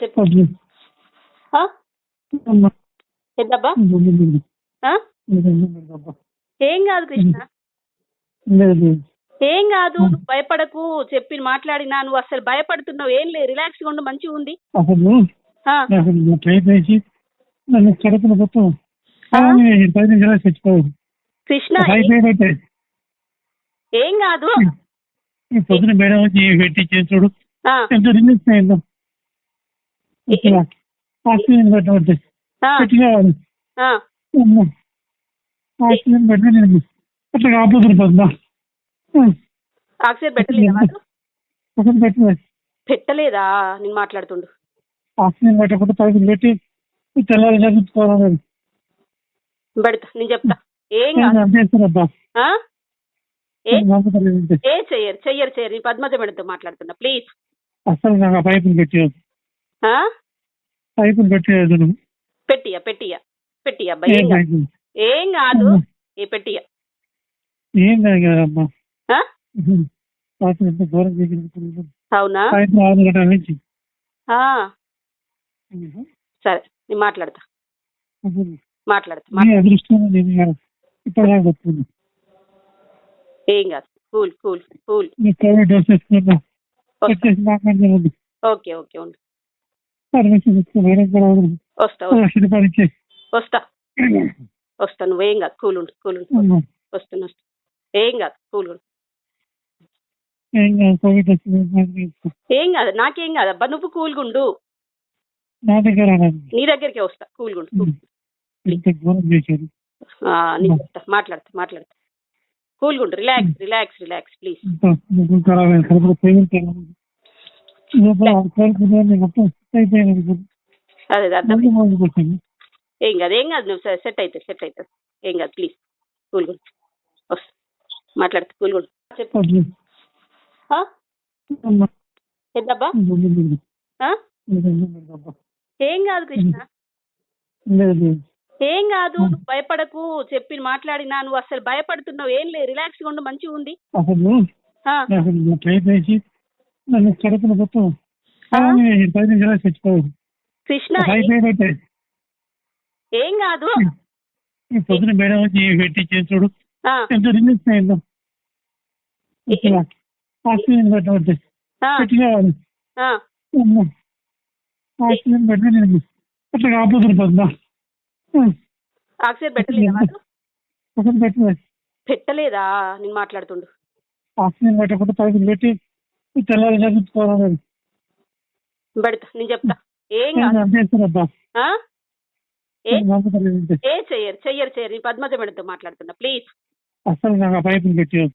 చెప్పు. ఏం కాదు కృష్ణ. ఏం కాదు నువ్వు భయపడకు చెప్పి మాట్లాడినా నువ్వు అసలు భయపడుతున్నావు ఏం లేదు రిలాక్స్గా ఉండు మంచిగా ఉంది. కృష్ణ ఏం కాదు. పొద్దున మేడం వచ్చి పెట్టి ఎంత అయిందో. ఆక్సిజన్. ఆక్సిజన్ పెట్టి నేను అట్లా ఆక్సిజన్ పెట్టలేదా నేను మాట్లాడుతుండు. ఆక్సిజన్ పెట్టకుండా పైకి పెట్టి ఈ తెల్లారి చదువుకోవాలి పెడతా నేను చెప్తా. ఏం కాదు? ఏ? చెయ్యరు చెయ్యరు చెయ్యరు. నేను పద్మజ మేడంతో మాట్లాడుతున్నా ప్లీజ్. అసలు నాకు పైపులు? పైపులు పెట్టేయదు నువ్వు పెట్టియా పెట్టియా పెట్టియా ఏం కాదు. ఏం పెట్టియా ఏం కాదు కదమ్మా దూరం అవునా? సాయంత్రం ఆరు గంటల నుంచి. ఆ, సరే నేను మాట్లాడతా. మాట్లాడతా ఏం కాదు. Cool cool cool. Okay okay ఉండు. పర్మిషన్ వేరే వస్తా వస్తా, వస్తా వస్తా నువ్వేం కాదు కూల్ ఉండు కూల్ ఉండు ఏం కాదు కూల్ ఏం కాదు నాకేం కాదు అబ్బా నువ్వు కూల్గుండు నా దగ్గర నీ దగ్గరికే వస్తా కూల్గుండు మాట్లాడతా మాట్లాడతా కూల్గుండు రిలాక్స్ రిలాక్స్ రిలాక్స్ ప్లీజ్ అదే అర్థం. ఏం కాదు ఏం కాదు నువ్వు సెట్ అవుతుంది సెట్ అవుతుంది ఏం కాదు ప్లీజ్ కూల్గా ఉండు వస్తా మాట్లాడతా చెప్పు? అమ్మా. ఏంటబ్బా. ఏం కాదు కృష్ణ. ఏం కాదు నువ్వు భయపడకు. చెప్పి మాట్లాడినా నువ్వు అసలు భయపడుతున్నావు. ఏం లేదు రిలాక్స్గా ఉండు మంచిగా ఉంది. నన్ను కడుపున మొత్తం పది నిమిషాలు చచ్చిపోయింది కృష్ణ అయిపోయినట్టే ఏం కాదు. పొద్దున మేడం వచ్చి పెట్టి ఎంత రిలీజ్ అయిందో. ఆక్సిజన్ పెట్టి కావాలి ఆ. అమ్మో. ఆక్సిజన్ పెట్టి నేను అట్లా ఆపోతున్న పొద్దున ఆక్సిజన్ పెట్టలేదా. పెట్టలేదా? నేను మాట్లాడుతుండు. ఆక్సిజన్ పెట్టకుండా పైకి పెట్టి తెల్లారి చదువుకోవాలి పెడతా నేను చెప్తా. ఏం కాదు? ఏ? చెయ్యరు చెయ్యరు చెయ్యరు. నేను పద్మజ మేడంతో మాట్లాడుతున్నా ప్లీజ్. అసలు నాకు పైపులు పెట్టేయదు